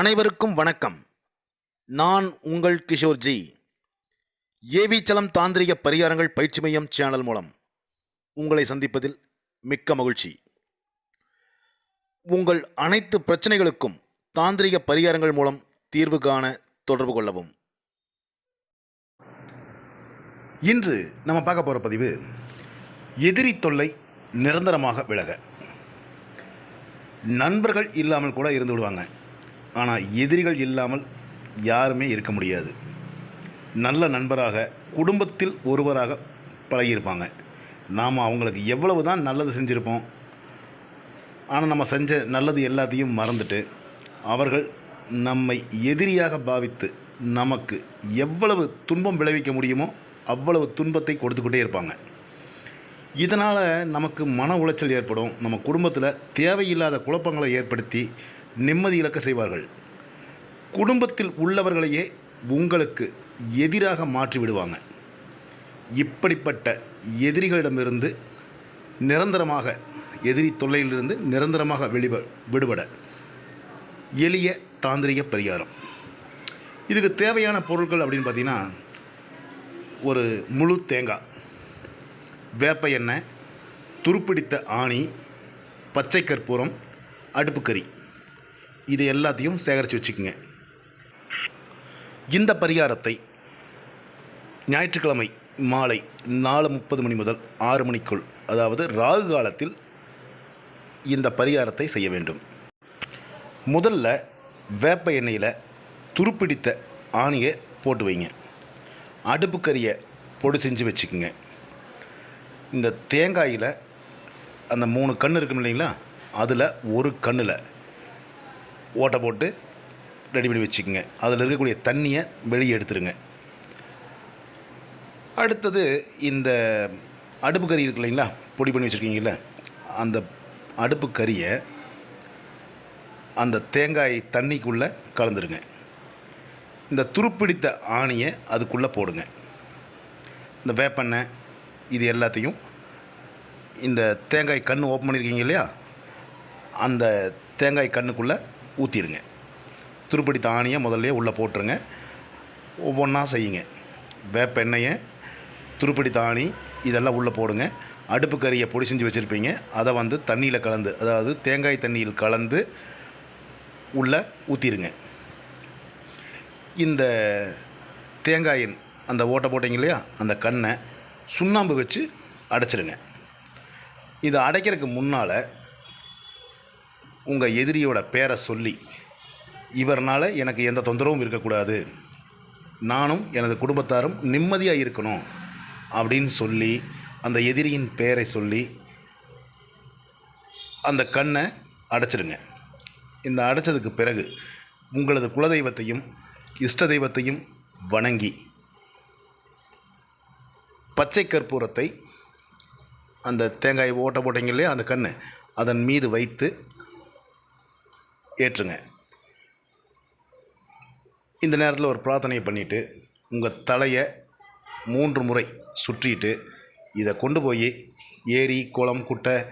அனைவருக்கும் வணக்கம். நான் உங்கள் கிஷோர்ஜி ஏவிச்சலம் தாந்திரிக பரிகாரங்கள் பயிற்சி மையம் சேனல் மூலம் உங்களை சந்திப்பதில் மிக்க மகிழ்ச்சி. உங்கள் அனைத்து பிரச்சனைகளுக்கும் தாந்திரிக பரிகாரங்கள் மூலம் தீர்வு காண தொடர்பு கொள்ளவும். இன்று நம்ம பார்க்க போகிற பதிவு எதிரி தொல்லை நிரந்தரமாக விலக. நண்பர்கள் இல்லாமல் கூட இருந்து விடுவாங்க. ஆனால் எதிரிகள் இல்லாமல் யாருமே இருக்க முடியாது. நல்ல நண்பராக குடும்பத்தில் ஒருவராக பழகியிருப்பாங்க. நாம் அவங்களுக்கு எவ்வளவு தான் நல்லது செஞ்சுருப்போம் ஆனால் நம்ம செஞ்ச நல்லது எல்லாத்தையும் மறந்துட்டு அவர்கள் நம்மை எதிரியாக பாவித்து நமக்கு எவ்வளவு துன்பம் விளைவிக்க முடியுமோ அவ்வளவு துன்பத்தை கொடுத்துக்கிட்டே இருப்பாங்க. இதனால் நமக்கு மன உளைச்சல் ஏற்படும். நம்ம குடும்பத்தில் தேவையில்லாத குழப்பங்களை ஏற்படுத்தி நிம்மதி இழக்க செய்வார்கள். குடும்பத்தில் உள்ளவர்களையே உங்களுக்கு எதிராக மாற்றி விடுவாங்க. இப்படிப்பட்ட எதிரிகளிடமிருந்து நிரந்தரமாக எதிரி தொல்லையிலிருந்து நிரந்தரமாக வெளிவ விடுபட. எளிய தாந்திரிக பரிகாரம். இதுக்கு தேவையான பொருட்கள் அப்படின்னு பார்த்தீங்கன்னா ஒரு முழு தேங்காய் வேப்ப எண்ணெய் துருப்பிடித்த ஆணி பச்சை கற்பூரம் அடுப்புக்கறி இது எல்லாத்தையும் சேகரித்து வச்சுக்கோங்க. இந்த பரிகாரத்தை ஞாயிற்றுக்கிழமை மாலை நாலு முப்பது மணி முதல் ஆறு மணிக்குள் அதாவது ராகு காலத்தில் இந்த பரிகாரத்தை செய்ய வேண்டும். முதல்ல வேப்ப எண்ணெயில் துருப்பிடித்த ஆணியை போட்டு வைங்க. அடுப்புக்கறியை பொடி செஞ்சு வச்சுக்கோங்க. இந்த தேங்காயில் அந்த மூணு கண் இருக்கும் இல்லைங்களா? அதில் ஒரு கண்ணில் ஓட்டை போட்டு ரெடி பண்ணி வச்சுக்கோங்க. அதில் இருக்கக்கூடிய தண்ணியை வெளியே எடுத்துருங்க. அடுத்தது இந்த அடுப்பு கறி இருக்கு இல்லைங்களா? பொடி பண்ணி வச்சுருக்கீங்கள அந்த அடுப்பு கறியை அந்த தேங்காய் தண்ணிக்குள்ளே கலந்துருங்க. இந்த துருப்பிடித்த ஆணியை அதுக்குள்ளே போடுங்க. இந்த வேப்பெண்ணெய் இது எல்லாத்தையும் இந்த தேங்காய் கண் ஓப்பன் பண்ணியிருக்கீங்க இல்லையா? அந்த தேங்காய் கண்ணுக்குள்ளே ஊற்றிடுங்க துருப்படி தானியை முதல்ல உள்ளே போட்டுருங்க. ஒவ்வொன்றா செய்யுங்க. வேப்ப எண்ணெயை துருப்பிடித்த இதெல்லாம் உள்ளே போடுங்க. அடுப்பு கறியை பொடி செஞ்சு வச்சுருப்பீங்க. அதை வந்து தண்ணியில் கலந்து அதாவது தேங்காய் தண்ணியில் கலந்து உள்ளே ஊற்றிடுங்க இந்த தேங்காயின் அந்த ஓட்டை போட்டிங்க இல்லையா? அந்த கண்ணை சுண்ணாம்பு வச்சு அடைச்சிடுங்க இதை அடைக்கிறதுக்கு முன்னால் உங்கள் எதிரியோட பேரை சொல்லி இவர்னால் எனக்கு எந்த தொந்தரவும் இருக்கக்கூடாது. நானும் எனது குடும்பத்தாரும் நிம்மதியாக இருக்கணும் அப்படின்னு சொல்லி அந்த எதிரியின் பெயரை சொல்லி அந்த கண்ணை அடைச்சிடுங்க. இந்த அடைச்சதுக்கு பிறகு உங்களது குலதெய்வத்தையும் இஷ்ட தெய்வத்தையும் வணங்கி பச்சை கற்பூரத்தை அந்த தேங்காய் ஓட்ட போட்டீங்களே இல்லையா அந்த கண் அதன் மீது வைத்து ஏற்றுங்க இந்த நேரத்தில் ஒரு பிரார்த்தனையை பண்ணிவிட்டு உங்கள் தலையை மூன்று முறை சுற்றிட்டு இதை கொண்டு போய் ஏரி குளம் குட்டை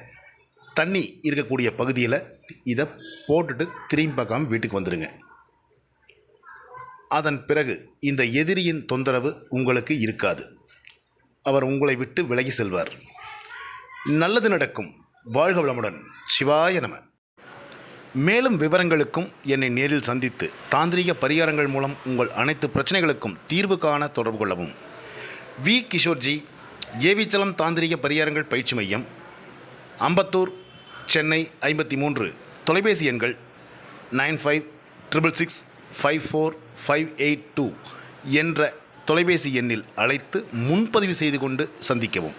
தண்ணி இருக்கக்கூடிய பகுதியில் இதை போட்டுட்டு திரும்பி பார்க்காம வீட்டுக்கு வந்துடுங்க அதன் பிறகு இந்த எதிரியின் தொந்தரவு உங்களுக்கு இருக்காது. அவர் உங்களை விட்டு விலகி செல்வார். நல்லது நடக்கும். வாழ்க வளமுடன். சிவாய நம. மேலும் விவரங்களுக்கும் என்னை நேரில் சந்தித்து தாந்திரிக பரிகாரங்கள் மூலம் உங்கள் அனைத்து பிரச்சனைகளுக்கும் தீர்வு காண தொடர்பு கொள்ளவும். வி. கிஷோர்ஜி ஏவிச்சலம் தாந்திரிக பரிகாரங்கள் பயிற்சி மையம் அம்பத்தூர் சென்னை ஐம்பத்தி மூன்று தொலைபேசி எண்கள் nine five triple six five four five eight two என்ற தொலைபேசி எண்ணில் அழைத்து முன்பதிவு செய்து கொண்டு சந்திக்கவும்.